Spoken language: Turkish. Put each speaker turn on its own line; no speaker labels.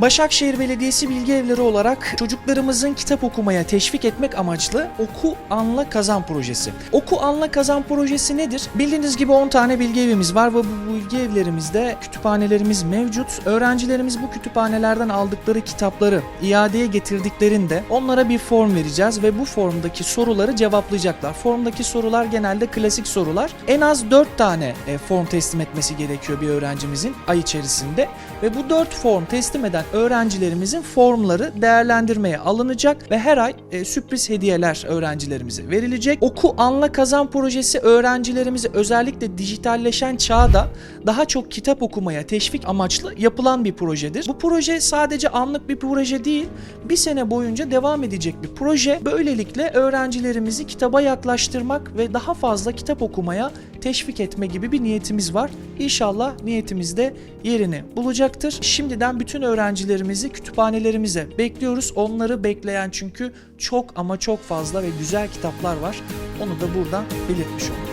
Başakşehir Belediyesi Bilgi Evleri olarak çocuklarımızın kitap okumaya teşvik etmek amaçlı Oku Anla Kazan projesi. Oku Anla Kazan projesi nedir? Bildiğiniz gibi 10 tane bilgi evimiz var ve bu bilgi evlerimizde kütüphanelerimiz mevcut. Öğrencilerimiz bu kütüphanelerden aldıkları kitapları iadeye getirdiklerinde onlara bir form vereceğiz ve bu formdaki soruları cevaplayacaklar. Formdaki sorular genelde klasik sorular. En az 4 tane e, form teslim etmesi gerekiyor bir öğrencimizin ay içerisinde ve bu 4 form teslim eden öğrencilerimizin formları değerlendirmeye alınacak ve her ay e, sürpriz hediyeler öğrencilerimize verilecek. Oku Anla Kazan projesi öğrencilerimizi özellikle dijitalleşen çağda daha çok kitap okumaya teşvik amaçlı yapılan bir projedir. Bu proje sadece anlık bir proje değil, bir sene boyunca devam edecek bir proje. Böylelikle öğrencilerimizi kitaba yaklaştırmak ve daha fazla kitap okumaya teşvik etme gibi bir niyetimiz var. İnşallah niyetimiz de yerini bulacaktır. Şimdiden bütün öğrencilerimizi kütüphanelerimize bekliyoruz. Onları bekleyen çünkü çok ama çok fazla ve güzel kitaplar var. Onu da buradan belirtmiş olduk.